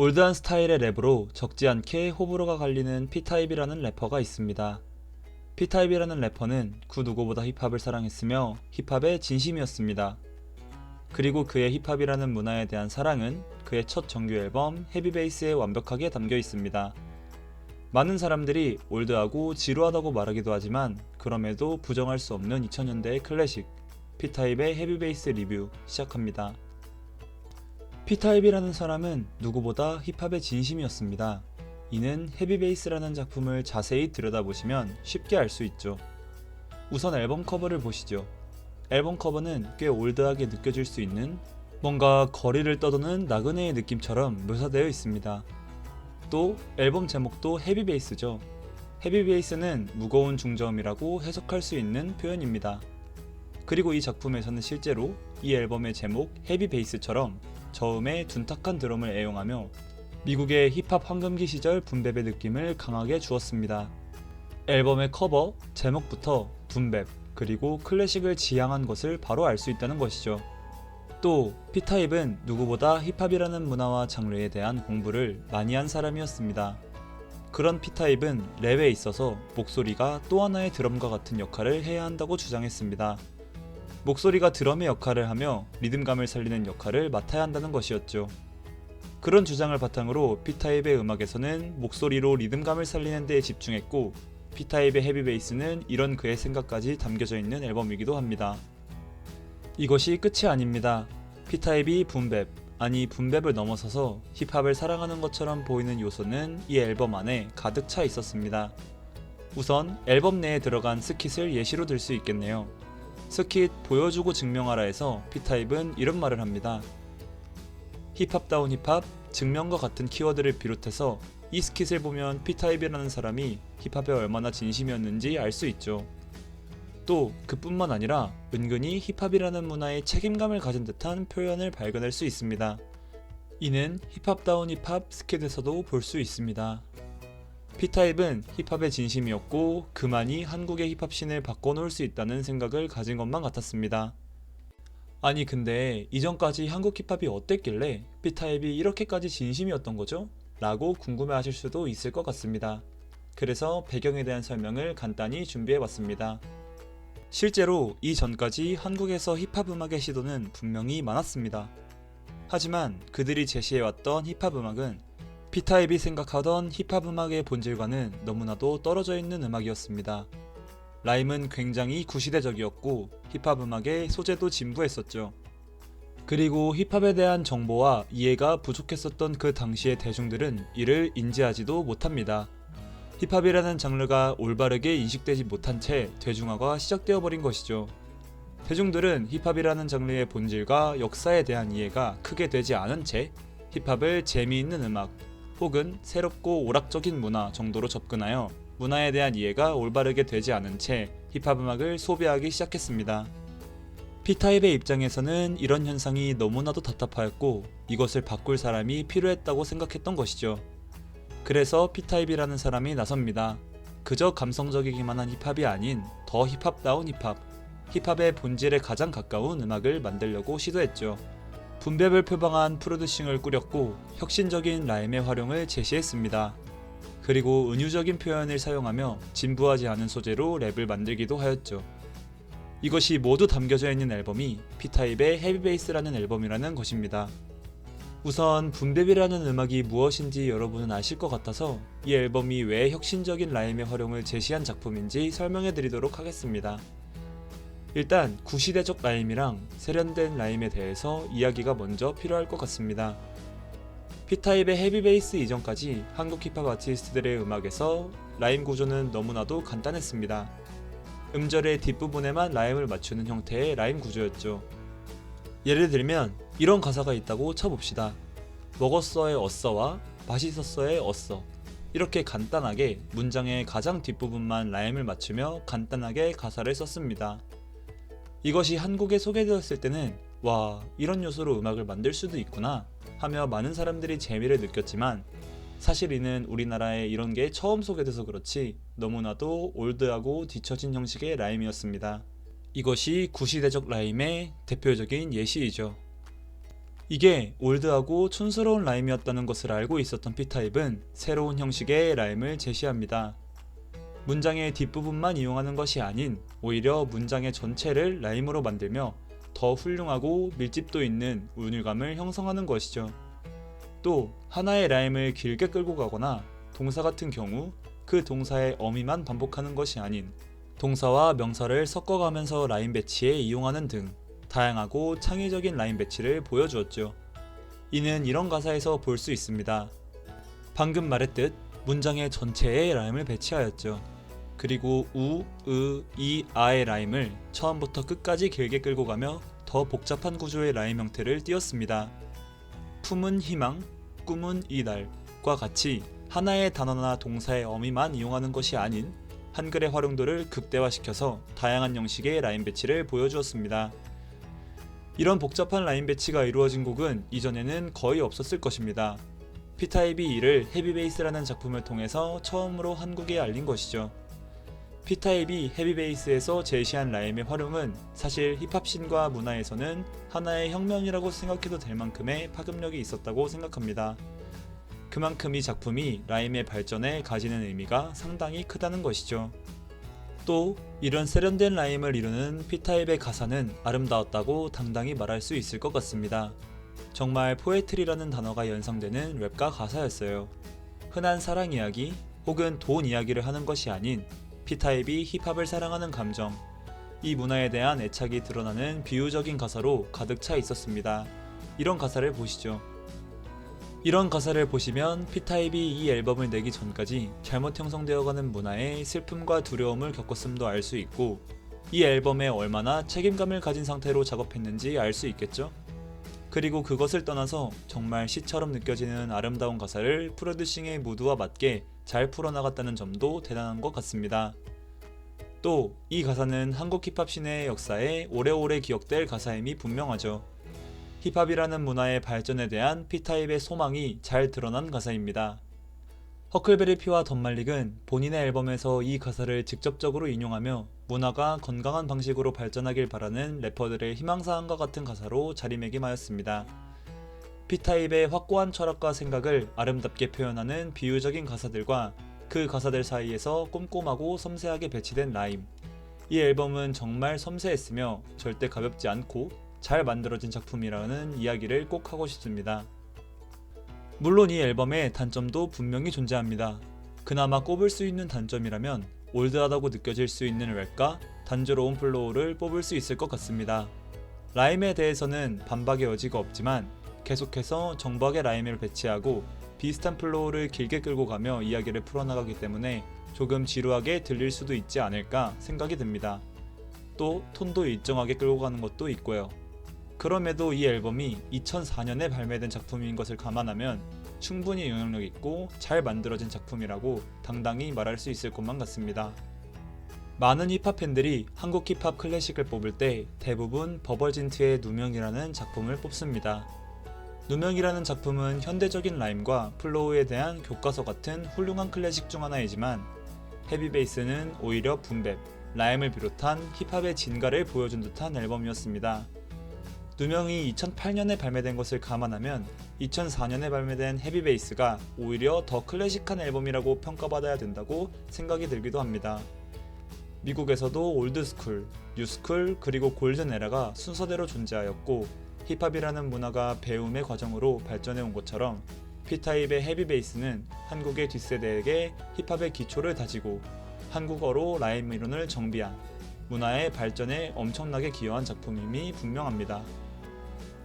올드한 스타일의 랩으로 적지 않게 호불호가 갈리는 P타입이라는 래퍼가 있습니다. P타입이라는 래퍼는 그 누구보다 힙합을 사랑했으며 힙합의 진심이었습니다. 그리고 그의 힙합이라는 문화에 대한 사랑은 그의 첫 정규 앨범 헤비베이스에 완벽하게 담겨 있습니다. 많은 사람들이 올드하고 지루하다고 말하기도 하지만 그럼에도 부정할 수 없는 2000년대의 클래식 P타입의 헤비베이스 리뷰 시작합니다. P타입이라는 사람은 누구보다 힙합의 진심이었습니다. 이는 헤비베이스라는 작품을 자세히 들여다보시면 쉽게 알 수 있죠. 우선 앨범 커버를 보시죠. 앨범 커버는 꽤 올드하게 느껴질 수 있는 뭔가 거리를 떠도는 나그네의 느낌처럼 묘사되어 있습니다. 또 앨범 제목도 헤비베이스죠. 헤비베이스는 무거운 중저음이라고 해석할 수 있는 표현입니다. 그리고 이 작품에서는 실제로 이 앨범의 제목 헤비베이스처럼 저음의 둔탁한 드럼을 애용하며 미국의 힙합 황금기 시절 붐베의 느낌을 강하게 주었습니다. 앨범의 커버, 제목부터 붐베, 그리고 클래식을 지향한 것을 바로 알 수 있다는 것이죠. 또 P타입은 누구보다 힙합이라는 문화와 장르에 대한 공부를 많이 한 사람이었습니다. 그런 P타입은 랩에 있어서 목소리가 또 하나의 드럼과 같은 역할을 해야 한다고 주장했습니다. 목소리가 드럼의 역할을 하며 리듬감을 살리는 역할을 맡아야 한다는 것이었죠. 그런 주장을 바탕으로 P타입의 음악에서는 목소리로 리듬감을 살리는 데에 집중했고 P타입의 헤비 베이스는 이런 그의 생각까지 담겨져 있는 앨범이기도 합니다. 이것이 끝이 아닙니다. P타입이 붐뱁, 아니 붐뱁을 넘어서서 힙합을 사랑하는 것처럼 보이는 요소는 이 앨범 안에 가득 차 있었습니다. 우선 앨범 내에 들어간 스킷을 예시로 들 수 있겠네요. 스킷 보여주고 증명하라에서 P타입은 이런 말을 합니다. 힙합다운 힙합, 증명과 같은 키워드를 비롯해서 이 스킷을 보면 P타입이라는 사람이 힙합에 얼마나 진심이었는지 알 수 있죠. 또 그뿐만 아니라 은근히 힙합이라는 문화에 책임감을 가진 듯한 표현을 발견할 수 있습니다. 이는 힙합다운 힙합 스킷에서도 볼 수 있습니다. P타입은 힙합의 진심이었고 그만이 한국의 힙합씬을 바꿔놓을 수 있다는 생각을 가진 것만 같았습니다. 아니 근데 이전까지 한국 힙합이 어땠길래 P타입이 이렇게까지 진심이었던 거죠? 라고 궁금해하실 수도 있을 것 같습니다. 그래서 배경에 대한 설명을 간단히 준비해봤습니다. 실제로 이전까지 한국에서 힙합 음악의 시도는 분명히 많았습니다. 하지만 그들이 제시해왔던 힙합 음악은 P타입이 생각하던 힙합 음악의 본질과는 너무나도 떨어져 있는 음악이었습니다. 라임은 굉장히 구시대적이었고 힙합 음악의 소재도 진부했었죠. 그리고 힙합에 대한 정보와 이해가 부족했었던 그 당시의 대중들은 이를 인지하지도 못합니다. 힙합이라는 장르가 올바르게 인식되지 못한 채 대중화가 시작되어 버린 것이죠. 대중들은 힙합이라는 장르의 본질과 역사에 대한 이해가 크게 되지 않은 채 힙합을 재미있는 음악 혹은 새롭고 오락적인 문화 정도로 접근하여 문화에 대한 이해가 올바르게 되지 않은 채 힙합 음악을 소비하기 시작했습니다. P타입의 입장에서는 이런 현상이 너무나도 답답하였고 이것을 바꿀 사람이 필요했다고 생각했던 것이죠. 그래서 P타입이라는 사람이 나섭니다. 그저 감성적이기만 한 힙합이 아닌 더 힙합다운 힙합, 힙합의 본질에 가장 가까운 음악을 만들려고 시도했죠. 분배를 표방한 프로듀싱을 꾸렸고 혁신적인 라임의 활용을 제시했습니다. 그리고 은유적인 표현을 사용하며 진부하지 않은 소재로 랩을 만들기도 하였죠. 이것이 모두 담겨져 있는 앨범이 P타입의 헤비베이스라는 앨범이라는 것입니다. 우선 분배비라는 음악이 무엇인지 여러분은 아실 것 같아서 이 앨범이 왜 혁신적인 라임의 활용을 제시한 작품인지 설명해 드리도록 하겠습니다. 일단 구시대적 라임이랑 세련된 라임에 대해서 이야기가 먼저 필요할 것 같습니다. P타입의 헤비베이스 이전까지 한국 힙합 아티스트들의 음악에서 라임 구조는 너무나도 간단했습니다. 음절의 뒷부분에만 라임을 맞추는 형태의 라임 구조였죠. 예를 들면 이런 가사가 있다고 쳐봅시다. 먹었어의 어써와 맛있었어의 어써. 이렇게 간단하게 문장의 가장 뒷부분만 라임을 맞추며 간단하게 가사를 썼습니다. 이것이 한국에 소개되었을 때는 와, 이런 요소로 음악을 만들 수도 있구나 하며 많은 사람들이 재미를 느꼈지만 사실 이는 우리나라에 이런 게 처음 소개돼서 그렇지 너무나도 올드하고 뒤처진 형식의 라임이었습니다. 이것이 구시대적 라임의 대표적인 예시이죠. 이게 올드하고 촌스러운 라임이었다는 것을 알고 있었던 P타입은 새로운 형식의 라임을 제시합니다. 문장의 뒷부분만 이용하는 것이 아닌 오히려 문장의 전체를 라임으로 만들며 더 훌륭하고 밀집도 있는 운율감을 형성하는 것이죠. 또 하나의 라임을 길게 끌고 가거나 동사 같은 경우 그 동사의 어미만 반복하는 것이 아닌 동사와 명사를 섞어가면서 라임 배치에 이용하는 등 다양하고 창의적인 라임 배치를 보여주었죠. 이는 이런 가사에서 볼 수 있습니다. 방금 말했듯 문장의 전체에 라임을 배치하였죠. 그리고 우, 으, 이, 아의 라임을 처음부터 끝까지 길게 끌고 가며 더 복잡한 구조의 라임 형태를 띄었습니다. 품은 희망, 꿈은 이날과 같이 하나의 단어나 동사의 어미만 이용하는 것이 아닌 한글의 활용도를 극대화시켜서 다양한 형식의 라임 배치를 보여주었습니다. 이런 복잡한 라인 배치가 이루어진 곡은 이전에는 거의 없었을 것입니다. P타입이 이를 헤비베이스라는 작품을 통해서 처음으로 한국에 알린 것이죠. P타입이 헤비베이스에서 제시한 라임의 활용은 사실 힙합신과 문화에서는 하나의 혁명이라고 생각해도 될 만큼의 파급력이 있었다고 생각합니다. 그만큼 이 작품이 라임의 발전에 가지는 의미가 상당히 크다는 것이죠. 또 이런 세련된 라임을 이루는 P타입의 가사는 아름다웠다고 당당히 말할 수 있을 것 같습니다. 정말 포에트리라는 단어가 연상되는 랩과 가사였어요. 흔한 사랑 이야기 혹은 돈 이야기를 하는 것이 아닌 P타입이 힙합을 사랑하는 감정, 이 문화에 대한 애착이 드러나는 비유적인 가사로 가득 차 있었습니다. 이런 가사를 보시죠. 이런 가사를 보시면 P타입이 이 앨범을 내기 전까지 잘못 형성되어가는 문화에 슬픔과 두려움을 겪었음도 알 수 있고 이 앨범에 얼마나 책임감을 가진 상태로 작업했는지 알 수 있겠죠? 그리고 그것을 떠나서 정말 시처럼 느껴지는 아름다운 가사를 프로듀싱의 무드와 맞게 잘 풀어나갔다는 점도 대단한 것 같습니다. 또 이 가사는 한국 힙합 씬의 역사에 오래오래 기억될 가사임이 분명하죠. 힙합이라는 문화의 발전에 대한 P타입의 소망이 잘 드러난 가사입니다. 허클베리 피와 덤말릭은 본인의 앨범에서 이 가사를 직접적으로 인용하며 문화가 건강한 방식으로 발전하길 바라는 래퍼들의 희망사항과 같은 가사로 자리매김하였습니다. P타입의 확고한 철학과 생각을 아름답게 표현하는 비유적인 가사들과 그 가사들 사이에서 꼼꼼하고 섬세하게 배치된 라임. 이 앨범은 정말 섬세했으며 절대 가볍지 않고 잘 만들어진 작품이라는 이야기를 꼭 하고 싶습니다. 물론 이 앨범의 단점도 분명히 존재합니다. 그나마 꼽을 수 있는 단점이라면 올드하다고 느껴질 수 있는 랩과 단조로운 플로우를 뽑을 수 있을 것 같습니다. 라임에 대해서는 반박의 여지가 없지만 계속해서 정박의 라임을 배치하고 비슷한 플로우를 길게 끌고 가며 이야기를 풀어나가기 때문에 조금 지루하게 들릴 수도 있지 않을까 생각이 듭니다. 또 톤도 일정하게 끌고 가는 것도 있고요. 그럼에도 이 앨범이 2004년에 발매된 작품인 것을 감안하면 충분히 영향력 있고 잘 만들어진 작품이라고 당당히 말할 수 있을 것만 같습니다. 많은 힙합 팬들이 한국 힙합 클래식을 뽑을 때 대부분 버벌진트의 누명이라는 작품을 뽑습니다. 누명이라는 작품은 현대적인 라임과 플로우에 대한 교과서 같은 훌륭한 클래식 중 하나이지만 헤비베이스는 오히려 붐백, 라임을 비롯한 힙합의 진가를 보여준 듯한 앨범이었습니다. 누명이 2008년에 발매된 것을 감안하면 2004년에 발매된 헤비베이스가 오히려 더 클래식한 앨범이라고 평가받아야 된다고 생각이 들기도 합니다. 미국에서도 올드스쿨, 뉴스쿨, 그리고 골든 에라가 순서대로 존재하였고 힙합이라는 문화가 배움의 과정으로 발전해 온 것처럼 P타입의 헤비 베이스는 한국의 뒷세대에게 힙합의 기초를 다지고 한국어로 라임 이론을 정비한 문화의 발전에 엄청나게 기여한 작품임이 분명합니다.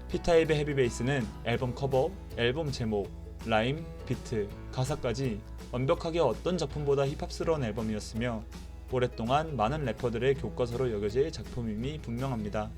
P타입의 헤비 베이스는 앨범 커버, 앨범 제목, 라임, 비트, 가사까지 완벽하게 어떤 작품보다 힙합스러운 앨범이었으며 오랫동안 많은 래퍼들의 교과서로 여겨질 작품임이 분명합니다.